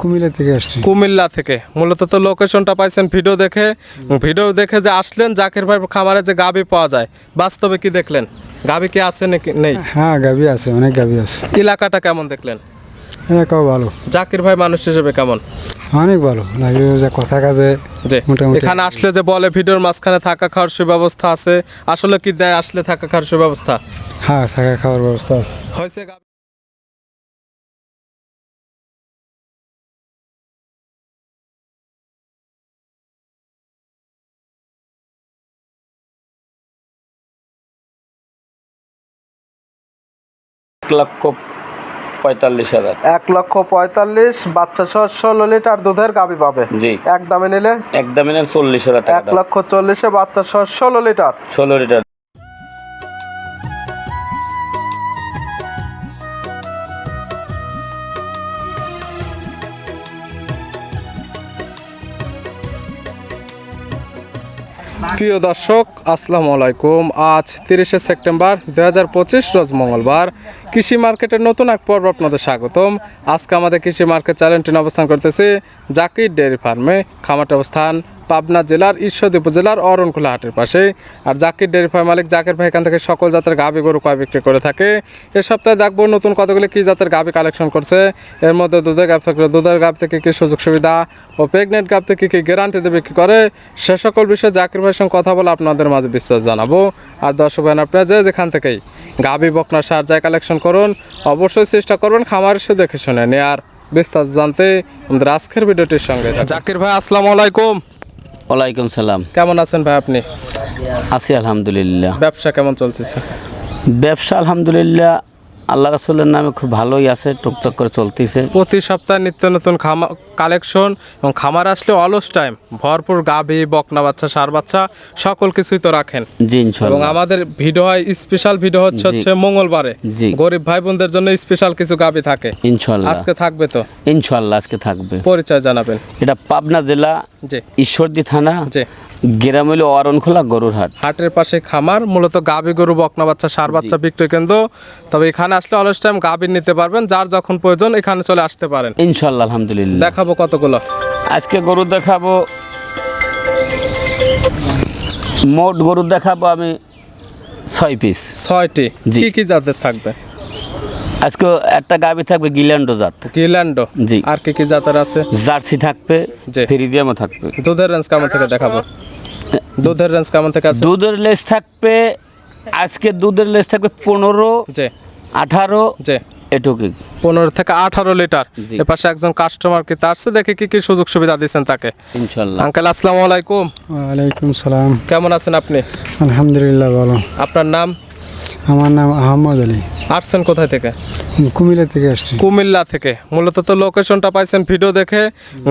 কুমিল্লা থেকে আসছি। কুমিল্লা থেকে। মূলত তো লোকেশনটা পাইছেন ভিডিও দেখে। ভিডিও দেখে যে আসলেন জাকির ভাই খামারে যে গাবি পাওয়া যায়। বাস্তবে কি দেখলেন? গাবি কি আছে নাকি নেই? হ্যাঁ গাবি আছে অনেক গাবি আছে। এলাকাটা কেমন দেখলেন? এলাকাও ভালো। জাকির ভাই মানুষ হিসেবে কেমন? অনেক ভালো। লাগে যে কথা কাজে মোটামুটি। এখানে আসলে যে বলে ভিডিওর মাঝখানে থাকা খাওয়ার সুব্যবস্থা আছে। আসলে কি দেয় আসলে থাকা খাওয়ার সুব্যবস্থা? হ্যাঁ থাকা খাওয়ার ব্যবস্থা আছে। হয়েছে লক্ষ পঁয়তাল্লিশ হাজার। এক লক্ষ পঁয়তাল্লিশ বাচ্চা সহ ষোলো লিটার দুধের গাবি পাবে। জি। এক দামে নিলে? এক দামে নিলে চল্লিশ হাজার টাকা এক লক্ষ চল্লিশে বাচ্চা সহ ষোলো লিটার। ষোলো লিটার প্রিয় দর্শক, আসসালামু আলাইকুম। আজ তিরিশে সেপ্টেম্বর দু রোজ মঙ্গলবার। কৃষি মার্কেটের নতুন এক পর্ব আপনাদের স্বাগতম। আজকে আমাদের কৃষি মার্কেট চ্যানেলটি অবস্থান করতেছে জাকির ডেয়ারি ফার্মে। খামারটি অবস্থান পাবনা জেলার ঈশ্বরদী উপজেলার অরণখোলা হাটের পাশে। আর জাকির ডেয়ারি ফার্ম মালিক জাকির ভাই এখান থেকে সকল জাতের গাভি গরু, কয় বিক্রি করে থাকে। এ সপ্তাহে দেখব নতুন কতগুলি কী জাতের গাভি কালেকশন করছে। এর মধ্যে দুধের গাভ থাকলে দুধের গাভ থেকে কী সুযোগ সুবিধা ও প্রেগনেন্ট গাভ থেকে কী গ্যারান্টি দিয়ে বিক্রি করে, সে সকল বিষয়ে জাকির ভাইয়ের সঙ্গে কথা বলে আপনাদের মাঝে বিশ্বাস জানাব। আর দর্শক ভাই আপনারা যে যেখান থেকেই গাভি, বকনা, সার যায় কালেকশন করুন, অবশ্যই চেষ্টা করবেন খামার এসে দেখে শুনে নিয়ে আর বিস্তার জানতে আমাদের আজকের ভিডিওটির সঙ্গে জাকির ভাই, আসসালামু আলাইকুম। ওয়ালাইকুম সালাম। কেমন আছেন ভাই আপনি? আছি আলহামদুলিল্লাহ। ব্যবসা কেমন চলতেছে? ব্যবসা আলহামদুলিল্লাহ আল্লাহ রাসুলের নামে খুব ভালোই আছে টুকটাক করে চলতেছে। প্রতি সপ্তাহে নিত্য নতুন খামা কালেকশন এবং খামার আসলে অলস টাইম ভরপুর গাভী বকনা বাচ্চা সার বাচ্চা সকল কিছুই তো রাখেন। জি এবং আমাদের ভিডিও হয় স্পেশাল ভিডিও হচ্ছে জি। হচ্ছে মঙ্গলবারে। জি। গরিব ভাই বোনদের জন্য স্পেশাল কিছু গাভী থাকে। ইনশাল্লাহ। আজকে থাকবে তো? ইনশাল্লাহ আজকে থাকবে। পরিচয় জানাবেন। এটা পাবনা জেলা জি। ঈশ্বরদী থানা। জি। গ্রাম হইল অরণখোলা গরুর হাট হাটের পাশে খামার মূলত গাভী গরু বকনা বাচ্চা সার বাচ্চা বিক্রয় কেন্দ্র। তবে এখানে আসলে অলস টাইম গাভী নিতে পারবেন যার যখন প্রয়োজন এখানে চলে আসতে পারেন। ইনশাল্লাহ আলহামদুলিল্লাহ। দেখাবো কতগুলো। আজকে গরু দেখাবো মোট গরু দেখাবো আমি ছয় পিস ছয়টি। কি কি জাতের থাকবে? আজকে একটা গাবি থাকবে গিল্যান্ডো জাত। গিল্যান্ডো। জি। আর কি কি জাতের আছে? জার্সি থাকবে। ফ্রিজিয়ামও থাকবে। দুধের রেঞ্জ কেমন থেকে দেখাবো? দুধের রেঞ্জ কেমন থেকে আছে? দুধের লেস থাকবে আজকে দুধের লেস থাকবে পনেরো জি। আঠারো জি। এটুকু পনেরো থেকে আঠারো লিটার। এপাশে একজন কাস্টমার কি আসছে দেখে কি কি সুযোগ সুবিধা দিচ্ছেন তাকে? ইনশাল্লাহ। আঙ্কেল আসসালামু আলাইকুম। ওয়ালাইকুম সালাম। কেমন আছেন আপনি? আলহামদুলিল্লাহ ভালো। আপনার নাম? আমার নাম আহমদ আলী। আসছেন কোথায় থেকে? কুমিল্লা থেকে আসছি। কুমিল্লা থেকে। মূলত তো লোকেশনটা পাইছেন ভিডিও দেখে।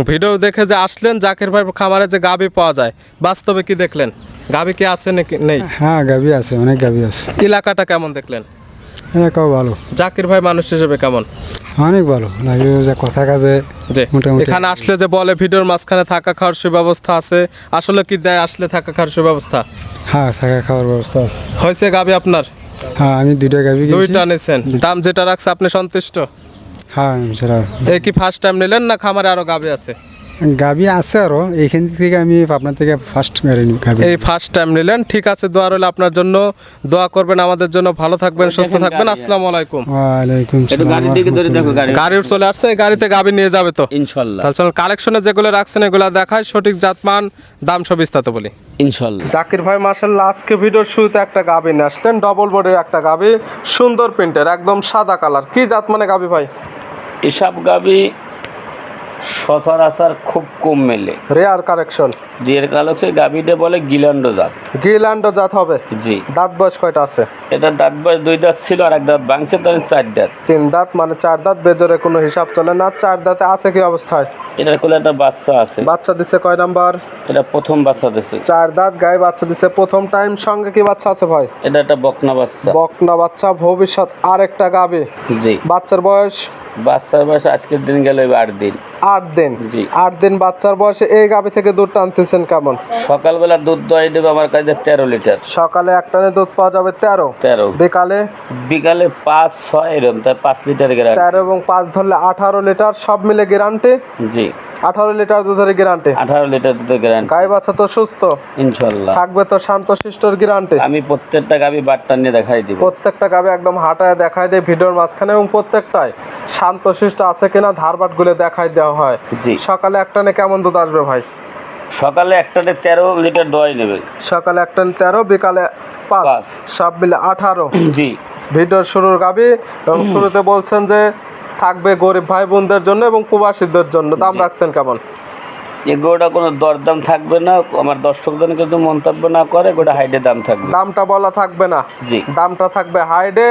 ভিডিও দেখে যে আসলেন জাকির ভাই খামারে যে গাবি পাওয়া যায় বাস্তবে কি দেখলেন? গাবি কি আছে নাকি নেই? হ্যাঁ গাবি আছে অনেক গাবি আছে। এলাকাটা কেমন দেখলেন? এলাকাও ভালো। জাকির ভাই মানুষ হিসেবে কেমন? অনেক ভালো। লাগে যে কথা কাজে যে এখানে আসলে যে বলে ভিডিওর মাঝখানে থাকা খাওয়ার সুব্যবস্থা আছে। আসলে কি দেয় আসলে থাকা খাওয়ার সুব্যবস্থা? হ্যাঁ থাকা খাওয়ার ব্যবস্থা আছে। হয়েছে গাবি আপনার? হ্যাঁ আমি দুইটা গাবি কিনেছি। দুইটা নিছেন। দাম যেটা রাখছে আপনি সন্তুষ্ট? হ্যাঁ সেটা। এই কি ফার্স্ট টাইম নিলেন না খামারে আরও গাবি আছে? গাবি আছে আরও এইখান থেকে আমি আপনার থেকে ফার্স্ট গাড়ি গাবি এই ফার্স্ট টাইম নিলেন ঠিক আছে দোয়া রইল আপনার জন্য। দোয়া করবেন আমাদের জন্য ভালো থাকবেন সুস্থ থাকবেন আসসালামু আলাইকুম। ওয়ালাইকুম গাড়ির গাড়ি গাড়ি চলে আসছে এই গাড়িতে গাবি নিয়ে যাবে তো। ইনশাল্লাহ। তাহলে চলুন কালেকশনে যেগুলো রাখছেন এগুলো দেখায় সঠিক জাতমান দাম সব বিস্তারিত বলি। ইনশাল্লাহ। জাকির ভাই মার্শাল্লাহ আজকে ভিডিওর শুরুতে একটা গাবি নিয়ে আসলেন ডবল বডির একটা গাবি সুন্দর প্রিন্টের একদম সাদা কালার কি জাত মানে গাবি ভাই? এসব গাবি সচরাচর খুব কম মেলে। Rare correction. রেয়ার কালেকশন গাবিটা বলে গিলান্ডো জাত। গিল্যান্ড জাত হবে? জি। দাঁত বয়স কয়টা আছে? এটা দাঁত বয়স দুই দাঁত ছিল আর এক দাঁত ভাঙছে তাহলে চার দাঁত। তিন দাঁত মানে চার দাঁত বেজরে কোনো হিসাব চলে না। চার দাঁতে আছে কি অবস্থায়? এটার কোলে একটা বাচ্চা আছে। বাচ্চা দিছে কয় নাম্বার? এটা প্রথম বাচ্চা দিছে। চার দাঁত গায়ে বাচ্চা দিছে। প্রথম টাইম সঙ্গে কি বাচ্চা আছে ভাই? এটা একটা বকনা বাচ্চা। বকনা বাচ্চা ভবিষ্যৎ আরেকটা গাবে। জি। বাচ্চার বয়স? বাচ্চার বয়স আজকের দিন গেল আট দিন। আট দিন। জি। আট দিন বাচ্চার বয়সে এই গাভী থেকে দুধ টানতেছেন কেমন? সকালবেলা দুধ দোয়াই দেবে আমার কাছে তেরো লিটার। সকালে এক টানে দুধ পাওয়া যাবে তেরো। তেরো। বিকালে? বিকালে পাঁচ ছয় এরকম তাই পাঁচ লিটার গ্যারান্টি। তেরো এবং পাঁচ ধরলে আঠারো লিটার সব মিলে গ্যারান্টি জি। আঠারো লিটার দুধের গ্যারান্টি আঠারো লিটার দুধের গ্যারান্টি গাই বাচ্চা তো সুস্থ। ইনশাল্লাহ। থাকবে তো শান্ত শিষ্টর গ্যারান্টি আমি প্রত্যেকটা গাবি বাট্টা নিয়ে দেখাই দিব। প্রত্যেকটা গাবে একদম হাঁটায় দেখায় দেয় ভিডিওর মাঝখানে এবং প্রত্যেকটাই শান্ত শিষ্ট আছে কিনা ধারবাটগুলো দেখাই দেওয়া হয়। জি। সকালে একটানে কেমন দুধ আসবে ভাই? সকালে একটাতে তেরো লিটার দোয়াই নেবে। সকালে একটানে তেরো বিকালে পাঁচ। সব মিলে আঠারো। জি। ভিডিওর শুরুর গাবি এবং শুরুতে বলছেন যে থাকবে গরিব ভাই বোনদের জন্য এবং কুবাসীদের জন্য। দাম রাখছেন কেমন? এই গোটা কোনো দরদাম থাকবে না আমার দর্শকজন কিন্তু মন্তব্য না করে গোটা হাইডে দাম থাকবে। দামটা বলা থাকবে না। জি। দামটা থাকবে হাইডে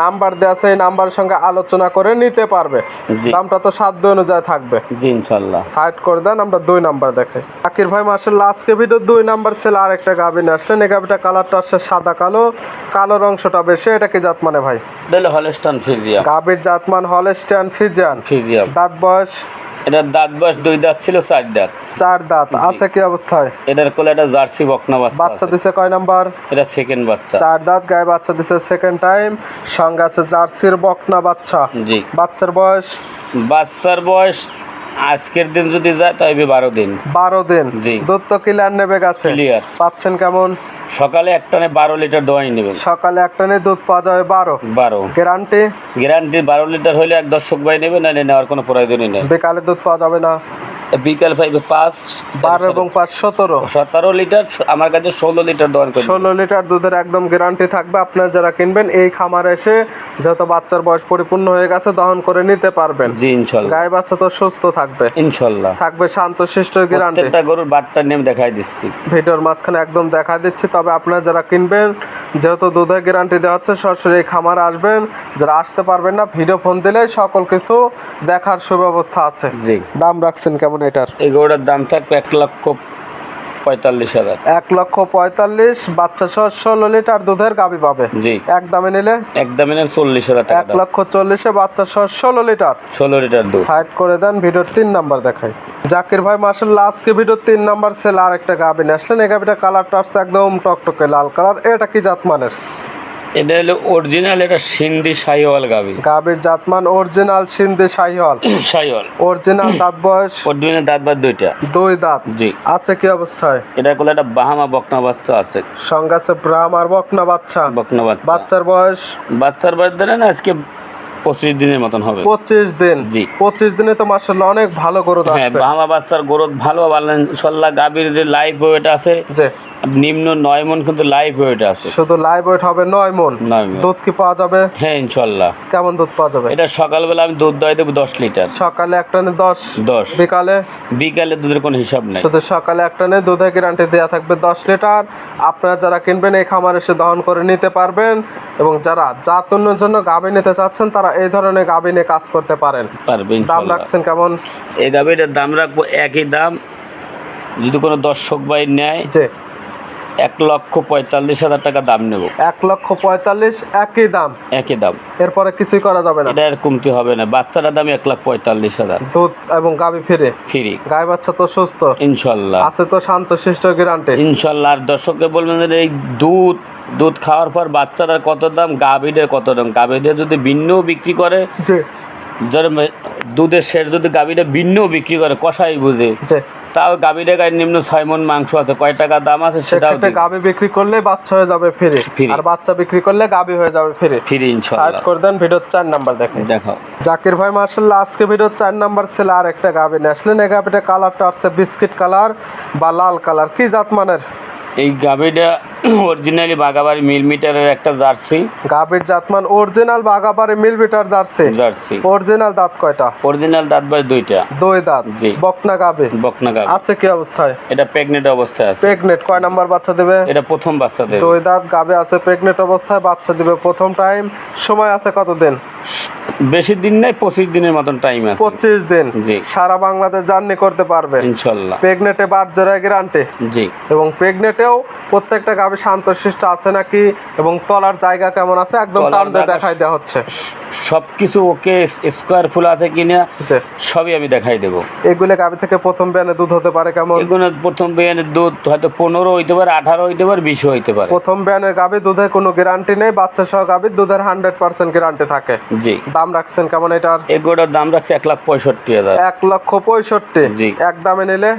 নাম্বার দেওয়া আছে এই নাম্বারের সঙ্গে আলোচনা করে নিতে পারবে। জি। দামটা তো সাধ্য অনুযায়ী থাকবে। জি ইনশাল্লাহ। সাইড করে দেন আমরা দুই নাম্বার দেখাই আকির ভাই মাসের লাস্টকে ভিডিও দুই নাম্বার ছিল আর একটা গাভি নিয়ে আসলেন। এই গাভিটা কালারটা আসছে সাদা কালো। কালোর অংশটা বেশি এটা কি জাত মানে ভাই হলস্টান ফিজিয়াম গাভির জাতমান হলস্টিয়ান ফিজিয়ান ফিজিয়াম দাঁত বয়স এটার দাঁত বয়স দুই দাঁত ছিল চার দাঁত। চার দাঁত আছে কি অবস্থায়? এটার কোলে একটা জার্সি বকনা বাচ্চা বাচ্চা দিছে কয় নাম্বার? এটা সেকেন্ড বাচ্চা। চার দাঁত গায়ে বাচ্চা দিছে সেকেন্ড টাইম সঙ্গে আছে জার্সির বকনা বাচ্চা। জি। বাচ্চার বয়স? বাচ্চার বয়স আজকের দিন যদি যায় তাইবে বারো দিন। বারো দিন? জি। দত্ত তো ক্লিয়ার নেবে গাছে? ক্লিয়ার পাচ্ছেন কেমন? সকালে একটানে বারো লিটার দোয়াই নেবে। সকালে একটানে দুধ পাওয়া যাবে বারো। বারো। গ্যারান্টি গ্যারান্টি বারো লিটার হলে এক দর্শক ভাই নেবে না নেওয়ার কোনো প্রয়োজনই নেই। বেকালে দুধ পাওয়া যাবে না। বিকাল পাইবে পাঁচ বারো এবং পাঁচ সতেরো। সতেরো লিটার আমার কাছে ষোলো লিটার দোয়ান ষোলো লিটার দুধের একদম গ্যারান্টি থাকবে। আপনার যারা কিনবেন এই খামারে এসে যেহেতু বাচ্চার বয়স পরিপূর্ণ হয়ে গেছে দহন করে নিতে পারবেন। জি ইনশাল্লাহ। গায়ে বাচ্চা তো সুস্থ থাকবে। ইনশাল্লাহ। থাকবে শান্ত শিষ্ট গ্যারান্টি প্রত্যেকটা গরুর বাটটার নেম দেখাই দিচ্ছি। ভিডিওর মাঝখানে একদম দেখা দিচ্ছি। তবে আপনারা যারা কিনবেন যেহেতু দুধের গ্যারান্টি দেওয়া হচ্ছে সরাসরি এই খামারে আসবেন। যারা আসতে পারবেন না ভিডিও ফোন দিলে সকল কিছু দেখার সুব্যবস্থা আছে। জি। দাম রাখছেন কেমন এটার এই গরুটার দাম থাকবে এক লক্ষ পঁয়তাল্লিশ হাজার। এক লক্ষ পঁয়তাল্লিশ বাচ্চা সহ ষোলো লিটার দুধের গাবি পাবে। জি। এক দামে নিলে? একদম এনে চল্লিশ হাজার এক লক্ষ চল্লিশে বাচ্চা সহ ষোলো লিটার। ষোলো লিটার দুধ। সাইড করে দেন ভিডিওর তিন নাম্বার দেখাই। জাকির ভাই মার্শাল্লাহ আজকে ভিডিওর তিন নাম্বার সেল আর একটা গাবি নিয়ে আসলেন। এই গাবিটা কালারটা আসছে একদম টকটকে লাল কালার। এটা কি জাতমানের এটা হলো অরিজিনাল এটা সিন্ধি শাহিওয়াল গাবি। গাবির জাতমান অরিজিনাল সিন্ধি শাহিওয়াল। শাহিওয়াল। অরিজিনাল দাঁত বয়স? অরিজিনাল দাঁত বাদ দুইটা। দুই দাঁত। জি। আছে কি অবস্থায়? এটা কোলে একটা বাহামা বকনা বাচ্চা আছে। সঙ্গে আছে ব্রাহ্ম আর বকনা বাচ্চা। বকনা বাচ্চা। বাচ্চার বয়স? বাচ্চার বয়স ধরেন আজকে পঁচিশ দিনের মতন হবে। পঁচিশ দিন? জি। পঁচিশ দিনে তো মার্শাল্লাহ অনেক ভালো গরু হ্যাঁ বাহামা বাচ্চার গ্রোথ ভালো বললেন ইনশাল্লাহ গাভীর যে লাইভ ওয়েট আছে নিম্ন নয় মন কিন্তু লাইভ ওয়েট আছে। শুধু লাইভ ওয়েট হবে নয় মন? নয় দুধ কি পাওয়া যাবে? হ্যাঁ ইনশাল্লাহ কেমন দুধ পাওয়া যাবে? এটা সকালবেলা আমি দুধ দই দেবো দশ লিটার। সকালে একটা নে দশ? দশ। বিকালে? বিকালে দুধের কোনো হিসাব নেই। শুধু সকালে একটা নে দুধের গ্যারান্টি দেওয়া থাকবে দশ লিটার। আপনারা যারা কিনবেন এই খামার এসে দহন করে নিতে পারবেন। এবং যারা জাত জন্য গাভী নিতে চাচ্ছেন তারা এই ধরনের গাভী নিয়ে কাজ করতে পারেন। পারবে দাম রাখছেন কেমন? এই গাভীটার দাম রাখব একই দাম। যদি কোনো দর্শক বাই নেয় যে এক লক্ষ পঁয়তাল্লিশ হাজার টাকা দাম নেব। এক লক্ষ পঁয়তাল্লিশ একই দাম? একই দাম। এরপরে কিছুই করা যাবে না? এটা আর কমতি হবে না। বাচ্চাটার দাম এক লাখ পঁয়তাল্লিশ হাজার। দুধ এবং গাভী ফিরে? ফিরি। গায়ে বাচ্চা তো সুস্থ। ইনশাল্লাহ। আছে তো শান্ত শিষ্ট গ্যারান্টি। ইনশাল্লাহ। আর দর্শককে বলবেন যে এই দুধ দুধ খাওয়ার পর বাচ্চাটার কত দাম গাভীদের কত দাম? গাভীদের যদি ভিন্নও বিক্রি করে ধর দুধের শেষ যদি গাভীটা ভিন্নও বিক্রি করে কষাই বুঝে তাও গাভীটা গায়ে নিম্ন ছয় মন মাংস আছে কয় টাকা দাম আছে সেটাও গাভী বিক্রি করলে বাচ্চা হয়ে যাবে ফিরে। আর বাচ্চা বিক্রি করলে গাভী হয়ে যাবে ফিরে। ফ্রি সাইড ইনশাল্লাহ করে দেন ভিডিওর চার নাম্বার দেখেন। দেখো। জাকির ভাই মার্শাল্লাহ আজকে ভিডিওর চার নাম্বার ছেলে আর একটা গাভী। নিয়ে আসলেন এই গাভীটা কালারটা আসছে বিস্কিট কালার বা লাল কালার কি জাত মানের? এই গাভীটা অরিজিনালি বাগাবাড়ি মিল মিটারের একটা জার্সি। গাভীর জাতমান অরিজিনাল বাগাবারে মিল বিটার জার্সি। জার্সি। অরিজিনাল দাঁত কয়টা? অরিজিনাল দাঁত বাই দুইটা। দুই দাঁত। জি। বকনা গাভী? বকনা গাভী। আছে কি অবস্থায়? এটা প্রেগনেন্ট অবস্থায় আছে। প্রেগনেট কয় নাম্বার বাচ্চা দেবে? এটা প্রথম বাচ্চা দেবে। দুই দাঁত গাবে আছে প্রেগনেন্ট অবস্থায় বাচ্চা দিবে প্রথম টাইম। সময় আছে কতদিন? বেশি দিন নাই পঁচিশ দিনের মতন টাইম আছে। পঁচিশ দিন। জি। সারা বাংলাদেশ জার্নি করতে পারবে। ইনশাল্লাহ। প্রেগনেটে বাদ জোড়ায় গ্যারান্টি জি। এবং প্রেগনেটেও প্রত্যেকটা গাভী গাবি শান্তশিষ্ট আছে নাকি? এবং তলার জায়গা কেমন আছে? একদম টান দিয়ে দেখাই দেওয়া হচ্ছে। সব কিছু ওকে স্কোয়ার ফুল আছে কিনা সবই আমি দেখাই দেবো। এগুলো গাবি থেকে প্রথম বিয়ানে দুধ হতে পারে কেমন? এগুলো প্রথম বিয়ানের দুধ হয়তো পনেরো হইতে পারে আঠারো হইতে পারে বিশও হইতে পারে। প্রথম বিয়ানের গাবি দুধে কোনো গ্যারান্টি নেই বাচ্চা সহ গাবির দুধের হান্ড্রেড পার্সেন্ট গ্যারান্টি থাকে। জি। দাম রাখছেন কেমন এটার? এগুলোর দাম রাখছে এক লাখ পঁয়ষট্টি হাজার। এক লক্ষ পঁয়ষট্টি। জি। এক দামে নিলে?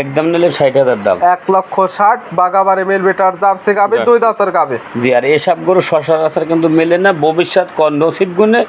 একদম নিলে ষাট হাজার দাম। এক লক্ষ ষাট বাগাবাড়ি মিল বেটার জার্সি গাবি। দুই দাঁতের গাবি জি আর এসব গরু সচরাচর কিন্তু মেলে না ভবিষ্যৎ কর নসিব গুণে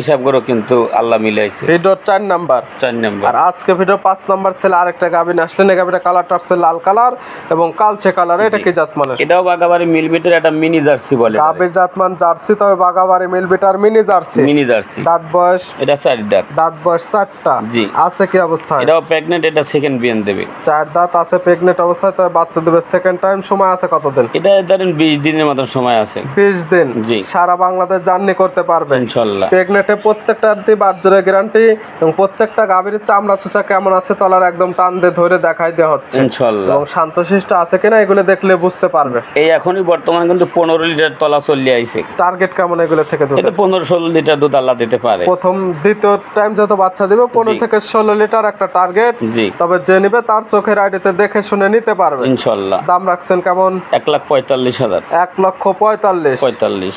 এসব গরু কিন্তু আল্লাহ মিলাইছে। ভিডিওর চার নাম্বার। চার নম্বর। আর আজকে ভিডিও পাঁচ নাম্বার ছেলে আরেকটা গাবি নিয়ে আসলেন এই গাবিটা কালারটা আসছে লাল কালার এবং কালচে কালার এটা কি জাতমানের? এটাও বাগাবাড়ি মিলবিটের একটা মিনি জার্সি বলে। গাবির জাতমান জার্সি তবে বাগাবাড়ি মিল বেটার মিনি জার্সি। Mini Jersey. দাঁত বয়স এটা চার দাঁত। দাঁত বয়স চারটা। জি। আছে কি অবস্থায় এটাও প্রেগনেন্ট এটা সেকেন্ড বিয়ান দেবে। চার দাঁত আছে প্রেগনেন্ট অবস্থায় তবে বাচ্চা দেবে সেকেন্ড টাইম সময় আছে কতদিন? এটা ধরেন বিশ দিনের মতন সময় আছে। বিশ দিন? জি। সারা বাংলাদেশ জার্নি করতে পারবে? ইনশাল্লাহ। প্রেগনেন্টে প্রত্যেকটা আন্টি বাচ্চাদের গ্যারান্টি এবং প্রত্যেকটা গাভীর চামড়া চোচা কেমন আছে তলার একদম টান দিয়ে ধরে দেখাই দেওয়া হচ্ছে। ইনশাল্লাহ। এবং শান্তশিষ্ট আছে কিনা এগুলো দেখলে বুঝতে পারবে। এই এখনই বর্তমানে কিন্তু পনেরো লিটার তলা চলে আইছে। টার্গেট কেমন এগুলো থেকে? এটা পনেরো ষোলো লিটার দুধ আল্লাহ দিতে পারে। প্রথম দ্বিতীয় টাইম যত বাচ্চা দিবে পনেরো থেকে ষোলো লিটার একটা টার্গেট জি। তবে যে নিবে তার চোখের আইডিতে দেখে শুনে নিতে পারবে। ইনশাল্লাহ। দাম রাখছেন কেমন? এক লাখ পঁয়তাল্লিশ হাজার। এক লক্ষ পঁয়তাল্লিশ। পঁয়তাল্লিশ।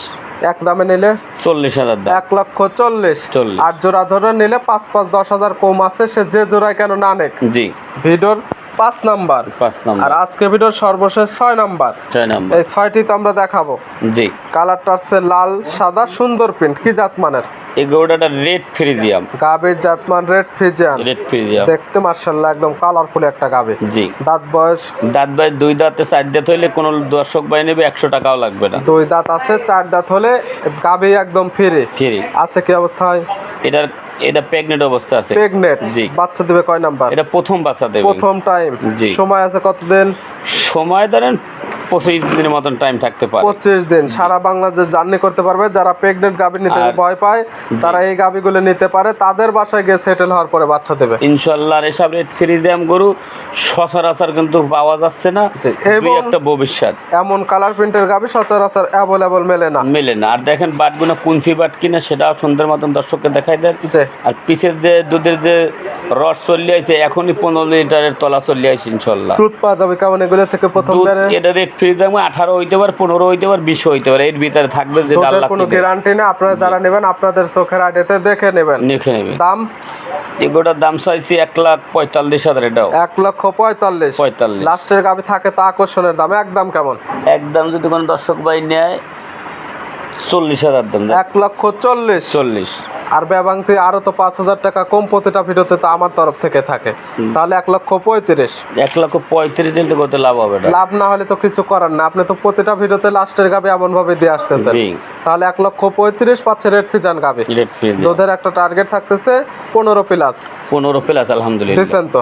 এক দামে নিলে চল্লিশ হাজার এক লক্ষ চল্লিশ। চল্লিশ। আর জোড়া ধরে নিলে পাঁচ পাঁচ দশ হাজার কম আছে সে যে জোড়ায় কেন না নেক। জি। ভিডিওর পাঁচ নাম্বার। পাঁচ আর আজকে ভিডিওর সর্বশেষ ছয় নাম্বার। ছয় নম্বর। এই ছয়টি তো আমরা দেখাবো। জি। কালারটা হচ্ছে লাল সাদা সুন্দর প্রিন্ট কি জাতমানের? এই গরুটা রেড ফ্রিজিয়াম গাবের জাতমান রেড ফিজিয়ান রেড ফ্রিজিয়াম দেখতে মার্শাল্লাহ একদম কালারফুল একটা গাবে জি। দাঁত বয়স? দাঁত ভাই দুই দাঁতে চার দাঁত হইলে কোনো দর্শক ভাই নেবে একশো টাকাও লাগবে না। দুই দাঁত আছে চার দাঁত হলে গাবি একদম ফিরে ফ্রি আছে কি অবস্থায় এটার এটা প্রেগনেন্ট অবস্থা আছে। প্রেগনেন্ট জি। বাচ্চা দেবে কয় নাম্বার? এটা প্রথম বাচ্চা দেবে। প্রথম টাইম জি। সময় আছে কতদিন? সময় ধরেন পঁচিশ দিনের মতন টাইম থাকতে পারে। পঁচিশ দিন সারা বাংলাদেশ জার্নি করতে পারবে। যারা প্রেগনেন্ট গাভী নিতে ভয় পায় তারা এই গাভীগুলো নিতে পারে। তাদের বাসায় গিয়ে সেটেল হওয়ার পরে বাচ্চা দেবে। ইনশাল্লাহ আর এসব রেড ফ্রিজিয়াম গরু সচরাচর কিন্তু পাওয়া যাচ্ছে না। দুই একটা ভবিষ্যৎ। এমন কালার প্রিন্টের গাভী সচরাচর অ্যাভেলেবল মেলে না। মেলে না। আর দেখেন বাটগুলো কুঞ্চি বাট কিনা সেটাও সুন্দর মতন দর্শককে দেখাই দেন। আর পিছের যে দুধের যে রস চলে আছে এখনই পনেরো লিটারের তলা চলে আসে ইনশাল্লাহ দুধ পাওয়া যাবে কেমন এগুলো থেকে প্রথম এটা রেট ফ্রি দাম আঠারো হইতে পারে পনেরো হইতে পারে বিশ হইতে পারে এর ভিতরে থাকবে যে কোনো গ্যারান্টি নেই আপনারা যারা নেবেন আপনাদের চোখের আইডিতে দেখে নেবেন। লিখে নেবে। দাম? এগুলোর দাম চাইছি এক লাখ পঁয়তাল্লিশ হাজার এটাও। এক লক্ষ পঁয়তাল্লিশ। পঁয়তাল্লিশ। লাস্টের গাভী থাকে তা আকর্ষণের দাম একদম কেমন? একদম যদি কোনো দর্শক ভাই নেয় চল্লিশ হাজার দাম। এক লক্ষ চল্লিশ। চল্লিশ। আর ব্যবাংতে আরও তো পাঁচ হাজার টাকা কম প্রতিটা ভিডিওতে তো আমার তরফ থেকে থাকে। তাহলে এক লক্ষ পঁয়ত্রিশ। এক লক্ষ পঁয়ত্রিশ দিন তো করতে লাভ হবে লাভ না হলে তো কিছু করার না। আপনি তো প্রতিটা ভিডিওতে লাস্টের গাবে এমন ভাবে দিয়ে আসতেছেন। তাহলে এক লক্ষ পঁয়ত্রিশ পাচ্ছে রেড ফিজান গাবে। দুধের একটা টার্গেট থাকতেছে পনেরো প্লাস পনেরো প্লাস আলহামদুলিল্লাহ। দিচ্ছেন তো?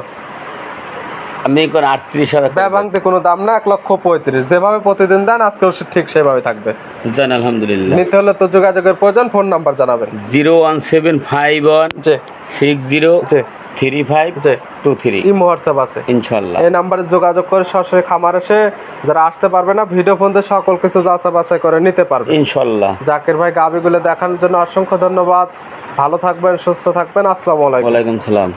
আমি এখন আটত্রিশ হাজার ব্যবাংতে কোনো দাম না এক লক্ষ পঁয়ত্রিশ। যেভাবে প্রতিদিন দেন আজকেও সে ঠিক সেভাবে থাকবে। দেন আলহামদুলিল্লাহ। নিতে হলে তো যোগাযোগের প্রয়োজন ফোন নাম্বার জানাবেন। Zero one seven five one six zero three five two three. Imo WhatsApp আছে। ইনশাল্লাহ এই নাম্বারে যোগাযোগ করে সরাসরি খামার এসে যারা আসতে পারবে না ভিডিও ফোন দিয়ে সকল কিছু যাচাই বাছাই করে নিতে পারবে। ইনশাল্লাহ জাকির ভাই গাবিগুলো দেখানোর জন্য অসংখ্য ধন্যবাদ। ভালো থাকবেন সুস্থ থাকবেন। আসসালামু আলাইকুম। ওয়ালাইকুম সালাম।